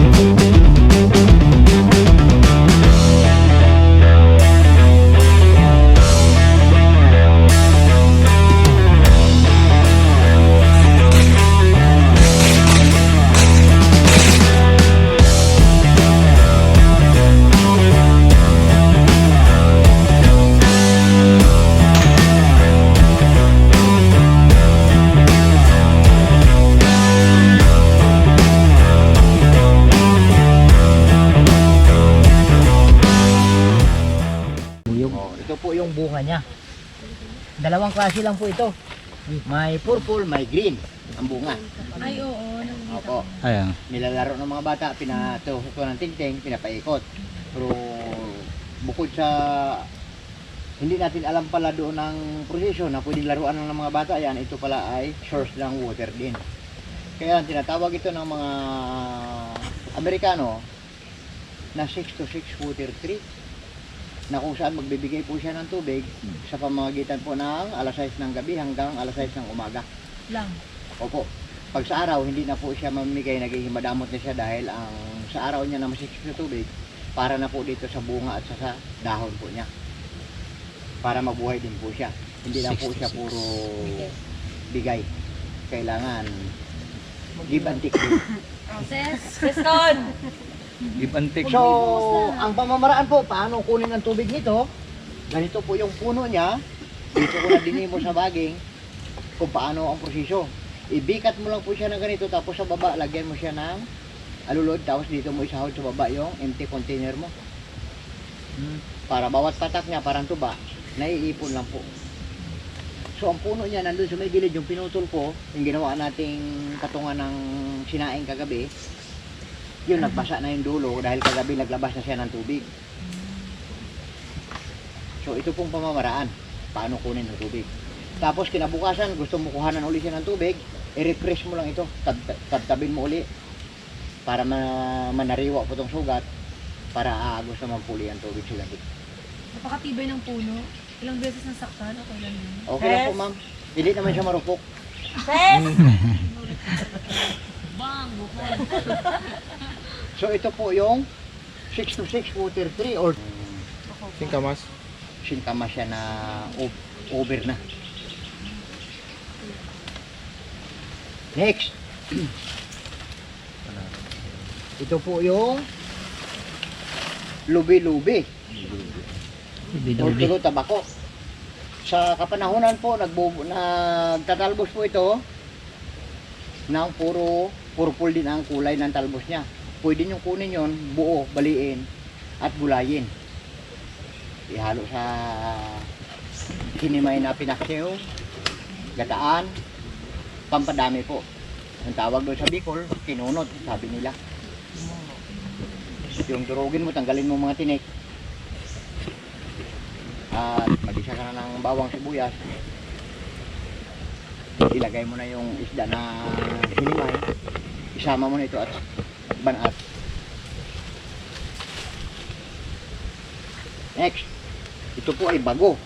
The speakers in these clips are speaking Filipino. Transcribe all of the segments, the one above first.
Buyog. Oh, ito po yung bunga niya. Dalawang klase lang po ito. May purple, may green ang bunga. Ay, oo. Opo. Ayan. Nilalaro ng mga bata, pinatuhok ko ng tingting, pinapaikot. Pero bukod sa hindi natin alam pala doon ng proseso na pwedeng laruan ng mga bata yan, ito pala ay source ng water din. Kaya tinatawag ito ng mga Amerikano na 6 to 6 water tree na kung saan magbibigay po siya ng tubig sa pamamagitan po ng alas 6 ng gabi hanggang alas 6 ng umaga. Lang. Opo. Pag sa araw, hindi na po siya mamimigay, nagiging madamot na siya dahil ang sa araw niya na masikip na tubig, para na po dito sa bunga at sa, sa dahon po niya. Para mabuhay din po siya. Hindi lang po siya puro bigay. Kailangan give and take din. Sis, Kriston! Give and take. So, ang pamamaraan po, paano kunin ang tubig nito? Ganito po yung puno niya. Dito ko na dinimo sa baging kung paano ang proseso. Ibikat mo lang po siya ng ganito, tapos sa baba, lagyan mo siya ng alulod, tapos dito mo isahod sa baba yung empty container mo. Hmm. Para bawat patak niya, parang tuba, naiipon lang po. So, ang puno niya, nandun sa may gilid, yung pinutol ko, yung ginawa nating katungan ng sinaing kagabi, yun, nagbasa na yung dulo dahil kagabi naglabas na siya ng tubig. So, ito pong pamamaraan. Paano kunin ng tubig. Tapos, kinabukasan, gusto mo kuhanan uli siya ng tubig, i-refresh mo lang ito. Tab tabtabin mo uli para ma manariwa po itong sugat para aagos naman po uli ang tubig sila dito. Napakatibay ng puno. Ilang beses nasaktan, okay lang yun. Okay lang po, ma'am. Hindi naman siya marupok. Bang! Bukol. So, ito po yung 6 to 6 water tree or Singkamas. sintama siya na over na. Next. Ito po yung lubi-lubi or tulo tabako. Sa kapanahunan po, nagtatalbos po ito ng puro purple din ang kulay ng talbos niya. Pwede nyo kunin yon buo, baliin, at gulayin. Ihalo sa hinimay na pinaksiw, gataan, pampadami po. Ang tawag doon sa Bicol, kinunot, sabi nila. Yung durugin mo, tanggalin mo mga tinik. At magisa ka na ng bawang sibuyas. Ilagay mo na yung isda na hinimay. Isama mo na ito at banat. Next, ito po ay bago.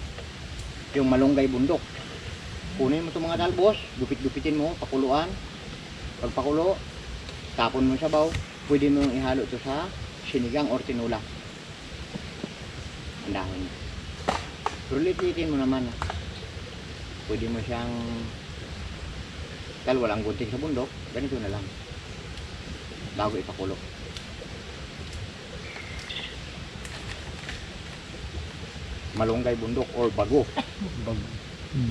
Yung malunggay bundok. Kunin mo itong mga talbos, gupit-gupitin mo, pakuluan. Pagpakulo, tapon mo sa baw. Pwede mo ihalo ito sa sinigang or tinula. Ang dahon lititin mo naman. Pwede mo siyang dahil walang gunting sa bundok, ganito na lang. Bago ipakulo. Malunggay bundok or bago. Bag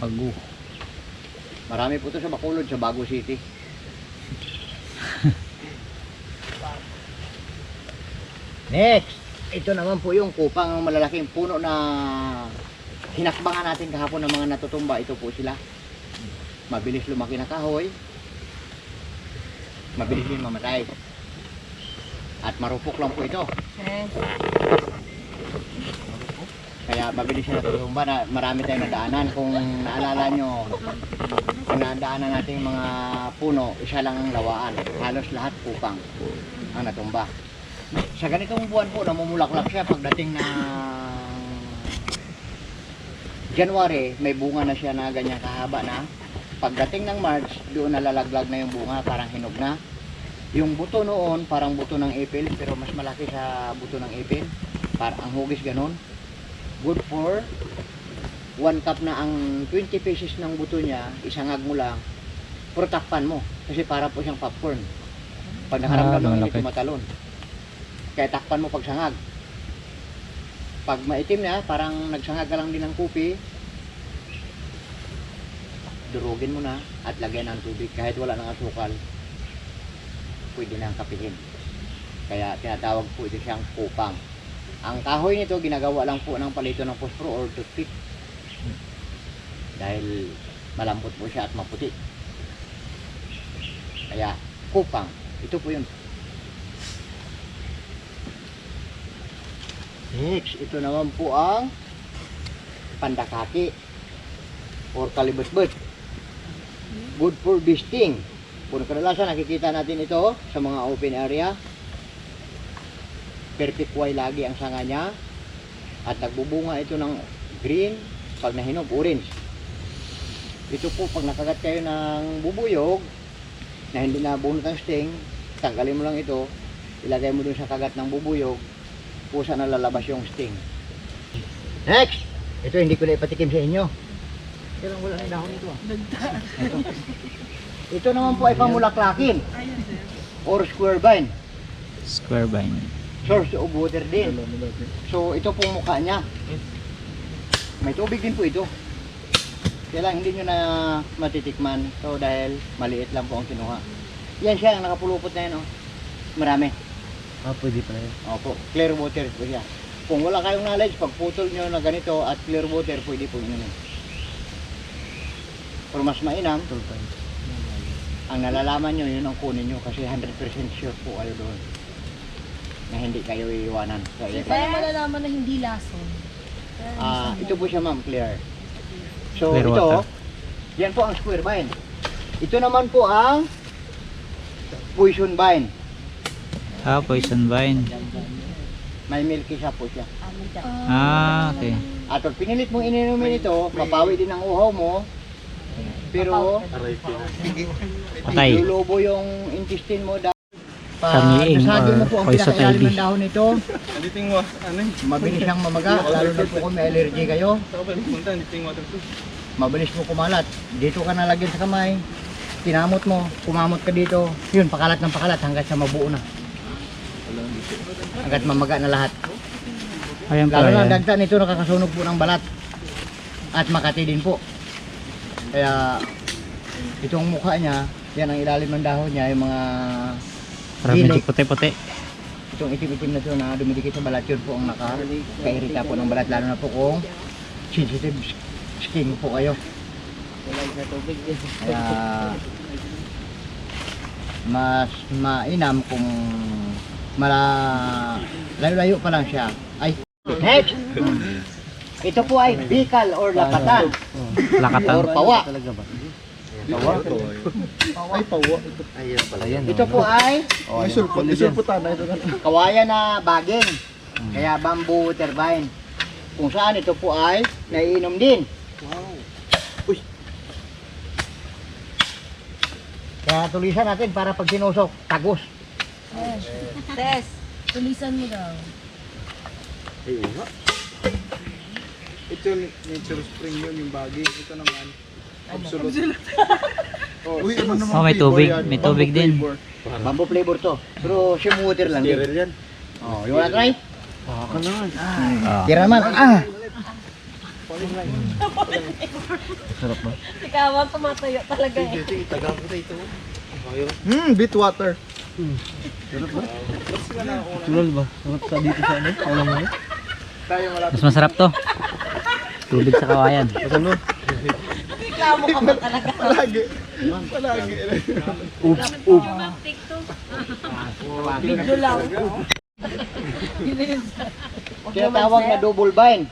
bago. Marami po ito sa Bacolod, sa Bago City. Next, ito naman po yung kupang malalaking puno na hinakbangan natin kahapon ng mga natutumba. Ito po sila. Mabilis lumaki na kahoy. Mabilis din mamatay. At marupok lang po ito. Kaya mabilis siya natutumba na marami tayong nadaanan. Kung naalala nyo, kung nadaanan natin mga puno, isa lang ang lawaan. Halos lahat kupang ang natumba. Sa ganitong buwan po, namumulaklak siya pagdating ng January, may bunga na siya na ganyan kahaba na. Pagdating ng March, doon nalalaglag na yung bunga, parang hinog na. Yung buto noon, parang buto ng ipil, pero mas malaki sa buto ng ipil. Parang ang hugis ganon. Good for 1 cup na ang 20 pieces ng buto niya, isangag mo lang, pero takpan mo. Kasi para po siyang popcorn. Pag nakaramdam Ah, hindi malaki. tumatalon. Kaya takpan mo pag sangag. Pag maitim na, parang nagsangag ka lang din ng kupi, durugin mo na at lagyan ng tubig kahit wala ng asukal pwede na ang kapihin. Kaya tinatawag po ito siyang kupang. Ang kahoy nito ginagawa lang po ng palito ng pospro or toothpick. Dahil malambot po siya at maputi. Kaya kupang. Ito po yun. Next ito naman po ang pandakaki or kalibot-bot good for bisting. Kung kadalasan nakikita natin ito sa mga open area. Perfect white lagi ang sanga niya. At nagbubunga ito ng green, pag nahinog, orange. Ito po, pag nakagat kayo ng bubuyog, na hindi nabunot ang sting, tanggalin mo lang ito, ilagay mo dun sa kagat ng bubuyog, pusa na lalabas yung sting. Next! Ito hindi ko na ipatikim sa inyo. Kailang wala na dahon ito ah. Ito. Ito naman po ay pamulaklakin or square vine. Square vine. Source of water din. So ito pong mukha niya. May tubig din po ito. Kaya lang hindi nyo na matitikman. So dahil maliit lang po ang kinuha. Yan siya, ang nakapulupot na yan. Oh. Marami. Ah, pwede pala yun. Opo, clear water po siya. Kung wala kayong knowledge, pag putol nyo na ganito at clear water, pwede po inumin. Pero mas mainam, ang nalalaman nyo, yun ang kunin nyo kasi 100% sure po kayo doon na hindi kayo iiwanan. So, yan. Paano malalaman na hindi lason? Ah, ito po siya ma'am, clear. So Clear ito, water. yan po ang square vine. Ito naman po ang poison vine. Ah, poison vine. May milky siya po siya. Ah, okay. At pag pinilit mong ininumin ito, mapawi din ang uhaw mo. Pero Patay. lulubo yung intestine mo dahil nasagi or mo po ang poison pinakailalim ivy. ng dahon nito. Editing mo, ano yun? Mabilis siyang mamaga, lalo na po kung may allergy kayo. Saka pa punta, water to. mabilis mo kumalat. Dito ka nalagyan sa kamay, kinamot mo, kumamot ka dito, yun, pakalat ng pakalat hanggat sa mabuo na. Hanggat mamaga na lahat. Ayan Lalo pala na ang yan. dagta nito nakakasunog po ng balat. At makati din po. Kaya, itong mukha niya, yan ang ilalim ng dahon niya, yung mga Para medyo dilik. puti-puti. Itong itim-itim na ito na dumidikit sa balat, yun po ang nakakairita po ng balat, lalo na po kung sensitive skin po kayo. Kaya mas mainam kung mala layo-layo pa lang siya. Ay, next! Ito po ay bikal or lapatan Lakatan. or pawa. Talaga ba? Ay, pawa. Ayun pala yan. Ito po ay Ay, sulpot. Isulputan na ito. kawayan na baging. Kaya bamboo turbine. Kung saan ito po ay naiinom din. Kaya tulisan natin para pag sinusok, tagos. Tess, tulisan mo daw. Ayun nga. Ito yung nature spring yun, yung bagay. Ito naman, absolute. Oh, Uy, ano naman Oh, may flavor tubig. yan? May Bamboo tubig din. flavor. Bamboo flavor to. Pero shim water lang din. Steril yan. Oh, you wanna try? Baka naman. Ah. Tira naman. Ah! Sarap ba? Ikaw, tumatayo talaga eh. Na ito. Ayaw. Hmm, beet water. Tulol ba? Sarap sa dito sa ano? Alam mo? Tayo malapit. Mas masarap to. Tubig sa kawayan. Ano? Ikaw mo ka ba talaga? Palagi. Palagi. Video lang. Kaya tawag na double vine.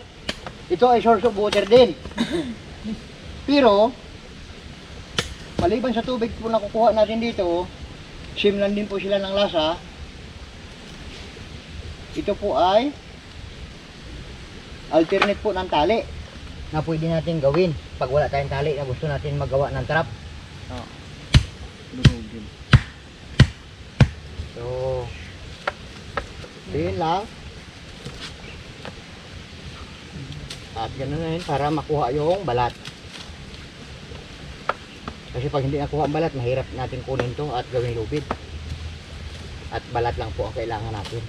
Ito ay source of water din. Pero, maliban sa tubig po na kukuha natin dito, same lang din po sila ng lasa. Ito po ay alternate po ng tali na pwede natin gawin pag wala tayong tali na gusto natin magawa ng trap. So, yun lang. At ganun na yun para makuha yung balat. Kasi pag hindi nakuha ang balat, mahirap natin kunin to at gawing lubid. At balat lang po ang kailangan natin.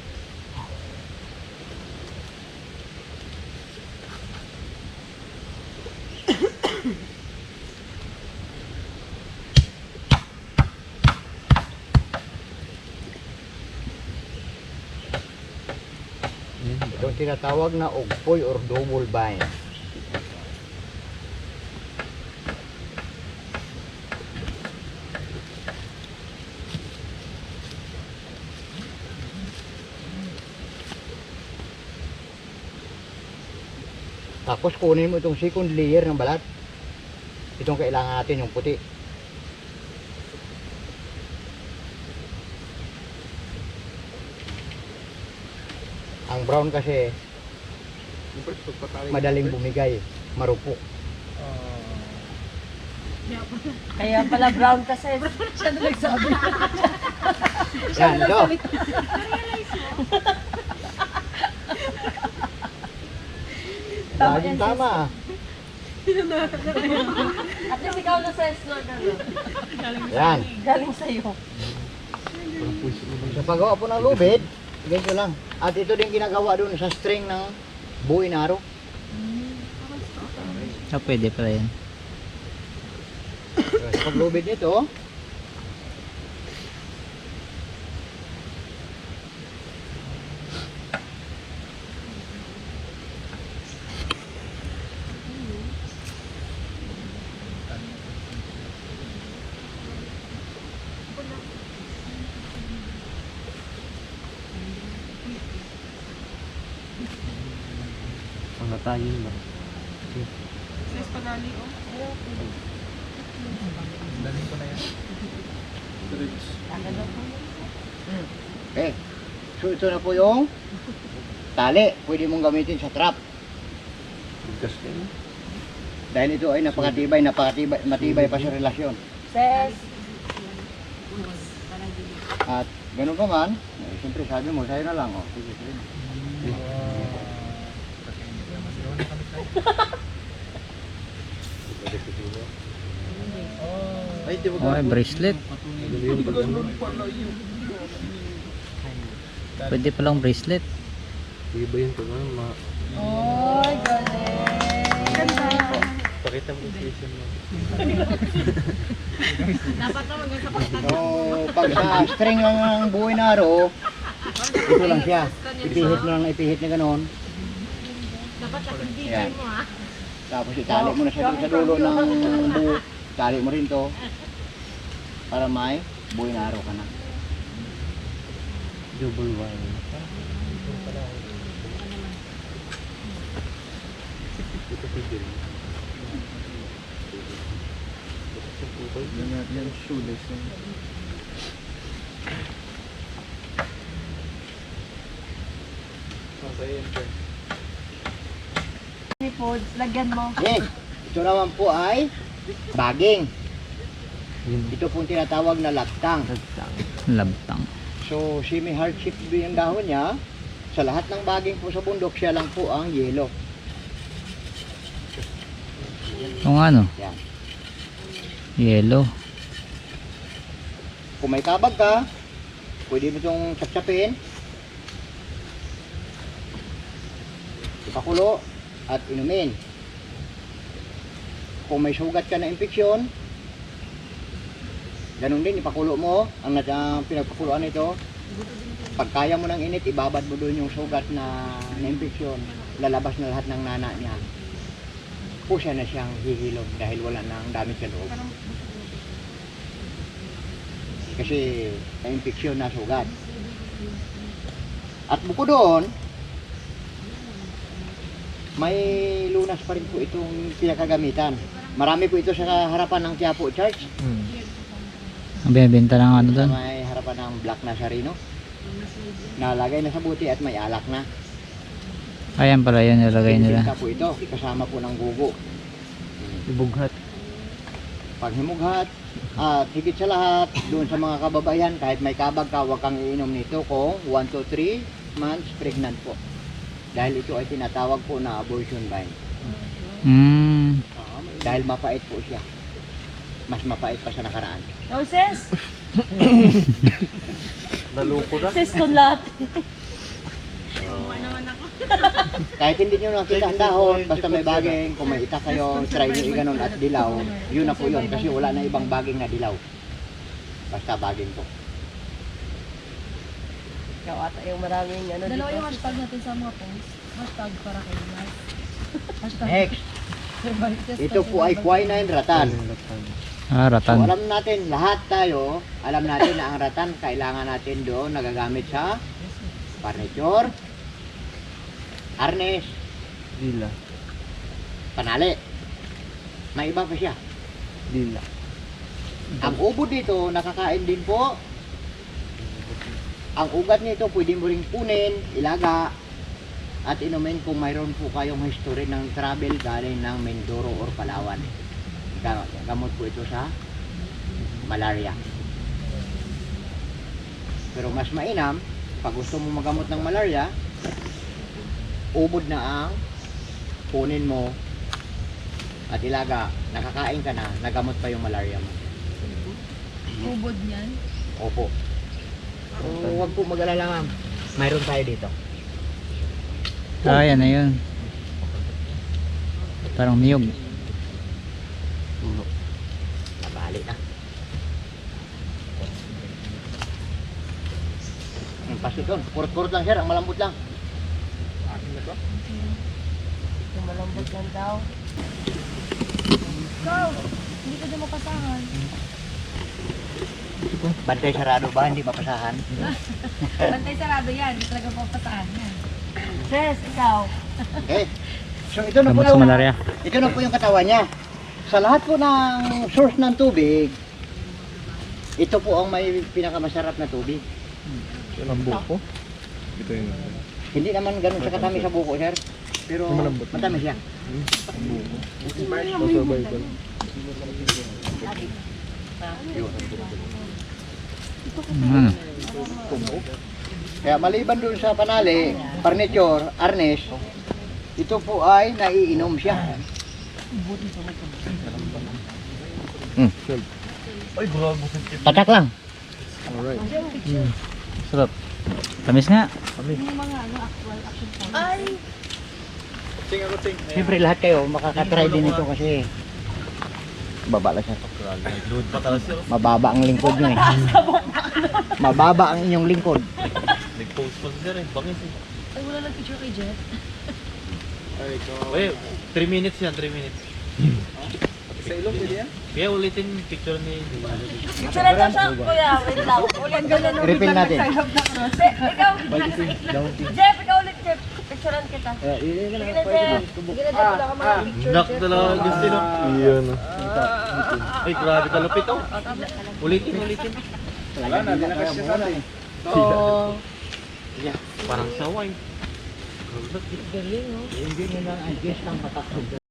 Ito ang tinatawag na ugpoy or double bind. Tapos kunin mo itong second layer ng balat. Itong kailangan natin yung puti. Ang brown kasi madaling bumigay, marupok. Kaya pala brown kasi. Siya na nagsabi. Yan, ito. Laging tama. At least ikaw na sa Lord. Yan. Galing sa'yo. Sa paggawa po ng lubid, ganito lang. At ito din ginagawa doon sa string ng buhay na araw. Ah, pwede pala yan. Sa paglubid nito, so ito na po yung tali. Pwede mong gamitin sa trap. Yun. Dahil ito ay napakatibay, napakatibay, matibay pa sa relasyon. Ses. At ganun pa man, eh, siyempre sabi mo, sa'yo na lang. Oh. Sige, sige. Ay, di ba Oh, may bracelet. Ano. Pwede palang bracelet. Iba yun pag ano. Ma Oy, galing. Ganda. Pakita mo yung station mo. Dapat naman ganun sa pagtatapos. So, pag sa string lang ng buhay na araw, ito lang siya. Ipihit mo lang, ipihit na ganun. Dapat nakikita Yan. mo ha. Tapos itali mo na siya sa dulo ng buo. Itali mo rin to para may buhay na araw ka na. Double wire. Ito pwede rin. Yan yan, shoelace yan. Foods, lagyan mo. Yes, ito naman po ay baging. Ito pong tinatawag na laktang. Labtang. So, semi-hardship yung dahon niya. Sa lahat ng baging po sa bundok, siya lang po ang yelo. Kung ano, Yan. yellow. Kung may kabag ka, pwede mo itong tsaptsapin. Ipakulo at inumin. Kung may sugat ka na infeksyon, ganun din, ipakulo mo ang nat- ang pinagpakuluan nito. Pag kaya mo ng init, ibabad mo doon yung sugat na, na infeksyon. Lalabas na lahat ng nana niya. Pusa na siyang hihilom dahil wala nang dami sa loob. Kasi na-infeksyon na sugat. At buko doon, may lunas pa rin po itong pinakagamitan. Marami po ito sa harapan ng Quiapo Church. Hmm. Ang binibenta ng ano doon. may harapan ng Black Nazareno. Nalagay na sa buti at may alak na. Ayan pala yun, nilagay nila. Pinibenta po ito, kasama po ng gugo. Ibughat. Pag himughat, At higit sa lahat, doon sa mga kababayan, kahit may kabag ka, huwag kang iinom nito kung 1 to 3 months pregnant po. Dahil ito ay tinatawag po na abortion vine. Hmm. Dahil mapait po siya. Mas mapait pa sa nakaraan. No, sis! Naluko na. Sis ko lahat. Kahit hindi nyo nakita ang dahon, basta may baging, kung may itak kayo, try nyo i-ganon at dilaw, yun na po yun. Kasi wala na ibang baging na dilaw. Basta baging po. Ikaw ata yung maraming ano Dalawa dito. yung hashtag natin sa mga posts. Hashtag para kay Mas. Hashtag. Next, ito po ay quinine ratan. Ah, So ratan. alam natin, lahat tayo, alam natin na ang ratan kailangan natin doon nagagamit sa furniture, harness, Dila. panali. May iba pa siya. Dila. Ang ubod dito, nakakain din po. Ang ugat nito, pwede mo ring punin, ilaga, at inumin kung mayroon po kayong history ng travel galing ng Mindoro or Palawan. Ga- Gamot po ito sa malaria. Pero mas mainam, pag gusto mo magamot ng malaria, ubod na ang punin mo at ilaga, nakakain ka na, nagamot pa yung malaria mo. Ubod niyan. Opo. So, huwag po mag-alala ma'am. Mayroon tayo dito. Ah, yan na yun. Parang niyog. Nabali na. Ang pasit doon. Kurot-kurot lang sir. Ang malambot lang. Yung malambot lang daw. Ikaw! Hindi ka din mapasahan. Bantay sarado ba? Hindi mapasahan. Bantay sarado yan. Hindi talaga papasahan yan. Sis, ikaw. Okay. So ito na po Gamot sa yung, malaria. ito na po yung katawan niya. Sa lahat po ng source ng tubig, ito po ang may pinakamasarap na tubig. Ang buko. Ito yun. Hindi naman ganun sa katamis sa buko, sir. Pero Malambot. matamis siya. Survival. Ano? Kaya maliban doon sa panali, furniture, arnes, ito po ay naiinom siya. Grabe. Patak lang. Alright. Sarap. Tamis nga. Yung mga ano, actual action points. Ay! Ting ako, ting. Siyempre lahat kayo makakatry din ito kasi baba lang siya. Load pa talaga sir. Mababa ang lingkod nyo eh. Mababa ang inyong lingkod. Nag-post pa sir eh. Bangis eh. Ay, wala lang picture kay Jet. Ay. Wait, 3 minutes yan, 3 minutes. Sa ilong, pwede yan? Kaya ulitin yung picture ni... Picture na siya, kuya. Wait lang. Ulit ka na. Refill natin. Si, ikaw. Jeff, ikaw ulit, Jeff. Picturean kita. Sige na, Jeff. Sige na, Jeff. Wala ka mga picture, Knock Jeff. talaga gusto no? Iyan. Ay, grabe kalupit oh. Ulitin, ulitin. Wala na, di na kasi siya sana eh. Oo. Parang saway. Hindi nyo lang adjust ng matakot.